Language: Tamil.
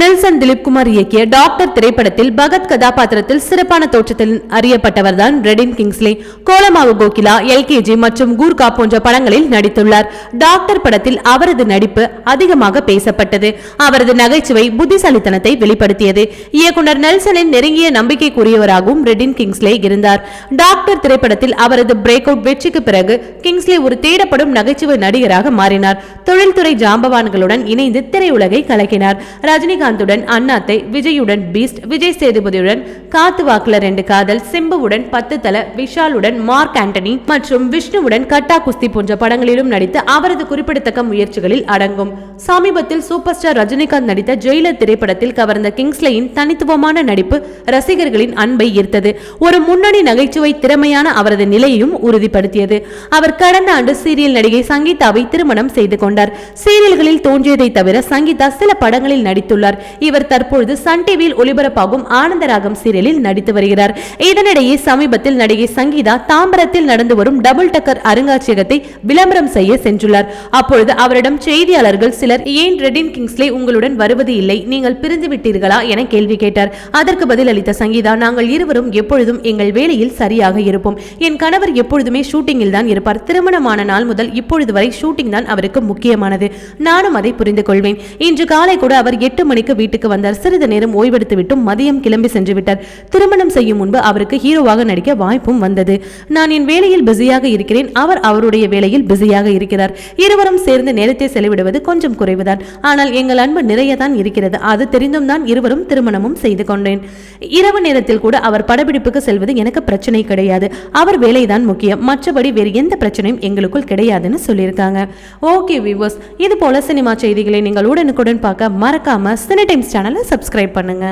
நெல்சன் திலீப்குமார் இயக்கிய டாக்டர் திரைப்படத்தில் பகத் கதாபாத்திரத்தில் சிறப்பான தோற்றத்தில் அறியப்பட்டவர்தான் ரெடின் கிங்ஸ்லே. கோலமாவு கோகிலா எல்கேஜி மற்றும் கூர்கா போன்ற படங்களில் நடித்துள்ளார். டாக்டர் படத்தில் அவரது நடிப்பு அதிகமாக பேசப்பட்டது. அவரது நகைச்சுவை புத்திசாலித்தனத்தை வெளிப்படுத்தியது. இயக்குனர் நெல்சனின் நெருங்கிய நம்பிக்கைக்குரியவராகவும் ரெடின் கிங்ஸ்லே இருந்தார். டாக்டர் திரைப்படத்தில் அவரது பிரேக் அவுட் வெற்றிக்கு பிறகு கிங்ஸ்லே ஒரு தேடப்படும் நகைச்சுவை நடிகராக மாறினார். தொழில்துறை ஜாம்பவான்களுடன் இணைந்து திரையுலகை கலக்கினார். ரஜினிகாந்துடன் அண்ணாத்தை விஜயுடன் பீஸ்ட் விஜய் சேதுபதியுடன் காத்து வாக்குல ரெண்டு காதல் சிம்புவுடன் பத்து தல விஷாலுடன் மார்க் ஆண்டனி மற்றும் விஷ்ணுவுடன் கட்டா குஸ்தி போன்ற படங்களிலும் நடித்து அவரது குறிப்பிடத்தக்க முயற்சிகளில் அடங்கும். சமீபத்தில் சூப்பர் ஸ்டார் ரஜினிகாந்த் நடித்த ஜெயிலர் திரைப்படத்தில் கவர்ந்த கிங்ஸ்லேயின் தனித்துவமான நடிப்பு ரசிகர்களின் அன்பை ஈர்த்தது. ஒரு முன்னணி நகைச்சுவை திறமையான அவரது நிலையையும் உறுதிப்படுத்தியது. அவர் கடந்த ஆண்டு சீரியல் நடிகை சங்கீதாவை திருமணம் செய்து கொண்டார். சீரியல்களில் தோன்றியதை தவிர சங்கீதா சில படங்களில் நடித்துள்ளார். இவர் தற்பொழுது சன் டிவியில் ஒளிபரப்பாகும் ஆனந்தராகம் சீரியலில் நடித்து வருகிறார். இதனிடையே சமீபத்தில் நடிகை சங்கீதா தாம்பரத்தில் நடந்து வரும் டபுள் டக்கர் அருங்காட்சியகத்தை விளம்பரம் செய்ய சென்றுள்ளார். அப்பொழுது அவரிடம் செய்தியாளர்கள் சில சிலர் ஏன் ரெடின் கிங்ஸ்லே உங்களுடன் வருவது இல்லை? நீங்கள் பிரிந்து விட்டீர்களா என கேள்வி கேட்டார். அதற்கு பதில் அளித்த சங்கீதா நாங்கள் இருவரும் எப்பொழுதும் எங்கள் வேலையில் சரியாக இருப்போம். என் கணவர் எப்பொழுதுமே ஷூட்டிங்கில் தான் இருப்பார். திருமணமான நாள் முதல் இப்பொழுது வரை ஷூட்டிங் தான் அவருக்கு முக்கியமானது. நானும் அதை புரிந்து கொள்வேன். இன்று காலை கூட அவர் எட்டு மணிக்கு வீட்டுக்கு வந்தார். சிறிது நேரம் ஓய்வெடுத்து விட்டு மதியம் கிளம்பி சென்று விட்டார். திருமணம் செய்யும் முன்பு அவருக்கு ஹீரோவாக நடிக்க வாய்ப்பும் வந்தது. நான் என் வேலையில் பிஸியாக இருக்கிறேன். அவர் அவருடைய வேலையில் பிஸியாக இருக்கிறார். இருவரும் சேர்ந்து நேரத்தை செலவிடுவது கொஞ்சம் குறைவுதான். ஆனால் எங்கள் அன்பு நிறைய தான் இருக்கிறது. அது தெரிந்தும் தான் இருவரும் திருமணமும் செய்து கொண்டேன். இரவு நேரத்தில் கூட அவர் படப்பிடிப்புக்கு செல்வது எனக்கு பிரச்சனை கிடையாது. அவர் வேலைதான் முக்கியம். மற்றபடி வேறு எந்த பிரச்சனையும் எங்களுக்குள் கிடையாதுன்னு சொல்லியிருக்காங்க. ஓகே வியூவர்ஸ் இது போல சினிமா செய்திகளை நீங்கள் உடனுக்குடன் பார்க்க மறக்காம சினி டைம்ஸ் சேனலை சப்ஸ்கிரைப் பண்ணுங்க.